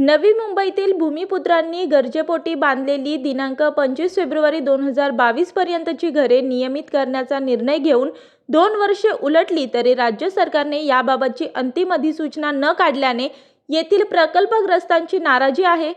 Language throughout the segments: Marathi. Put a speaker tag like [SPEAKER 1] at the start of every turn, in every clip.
[SPEAKER 1] नवी मुंबईतील भूमिपुत्रांनी गरजेपोटी बांधलेली दिनांक पंचवीस फेब्रुवारी दोन हजार बावीस पर्यंतची घरे नियमित करण्याचा निर्णय घेऊन दोन वर्षे उलटली तरी राज्य सरकारने याबाबतची अंतिम अधिसूचना न काढल्याने येथील प्रकल्पग्रस्तांची नाराजी आहे.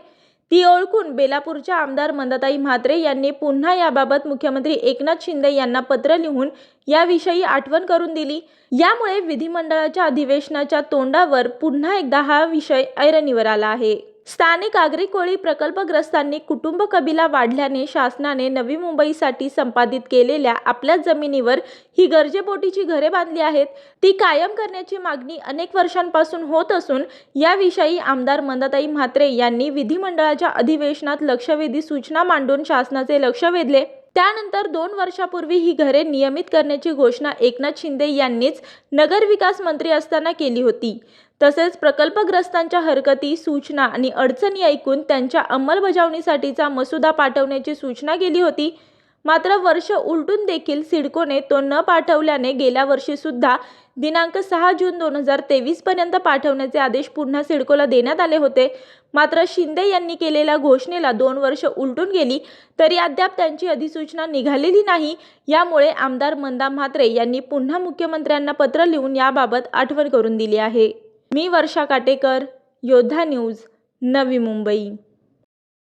[SPEAKER 1] ती ओळखून बेलापूरच्या आमदार मंदाताई म्हात्रे यांनी पुन्हा याबाबत मुख्यमंत्री एकनाथ शिंदे यांना पत्र लिहून याविषयी आठवण करून दिली. यामुळे विधिमंडळाच्या अधिवेशनाच्या तोंडावर पुन्हा एकदा हा विषय ऐरणीवर आला आहे. स्थानिक आगरी कोळी प्रकल्पग्रस्तांनी कुटुंब कबिला वाढल्याने शासनाने नवी मुंबईसाठी संपादित केलेल्या आपल्या जमिनीवर ही गरजेपोटीची घरे बांधली आहेत. ती कायम करण्याची मागणी अनेक वर्षांपासून होत असून याविषयी आमदार मंदाताई म्हात्रे यांनी विधिमंडळाच्या अधिवेशनात लक्षवेधी सूचना मांडून शासनाचे लक्ष वेधले. त्यानंतर दोन वर्षापूर्वी ही घरे नियमित करण्याची घोषणा एकनाथ शिंदे यांनीच नगरविकास मंत्री असताना केली होती. तसेच प्रकल्पग्रस्तांच्या हरकती सूचना आणि अडचणी ऐकून त्यांच्या अंमलबजावणीसाठीचा मसुदा पाठवण्याची सूचना केली होती. मात्र वर्ष उलटून देखील सिडकोने तो न पाठवल्याने गेल्या वर्षीसुद्धा दिनांक सहा जून दोन हजार तेवीसपर्यंत पाठवण्याचे आदेश पुन्हा सिडकोला देण्यात आले होते. मात्र शिंदे यांनी केलेल्या घोषणेला दोन वर्ष उलटून गेली तरी अद्याप त्यांची अधिसूचना निघालेली नाही. यामुळे आमदार मंदा म्हात्रे यांनी पुन्हा मुख्यमंत्र्यांना पत्र लिहून याबाबत आठवण करून दिली आहे. मी वर्षा काटेकर योद्धा न्यूज नवी मुंबई.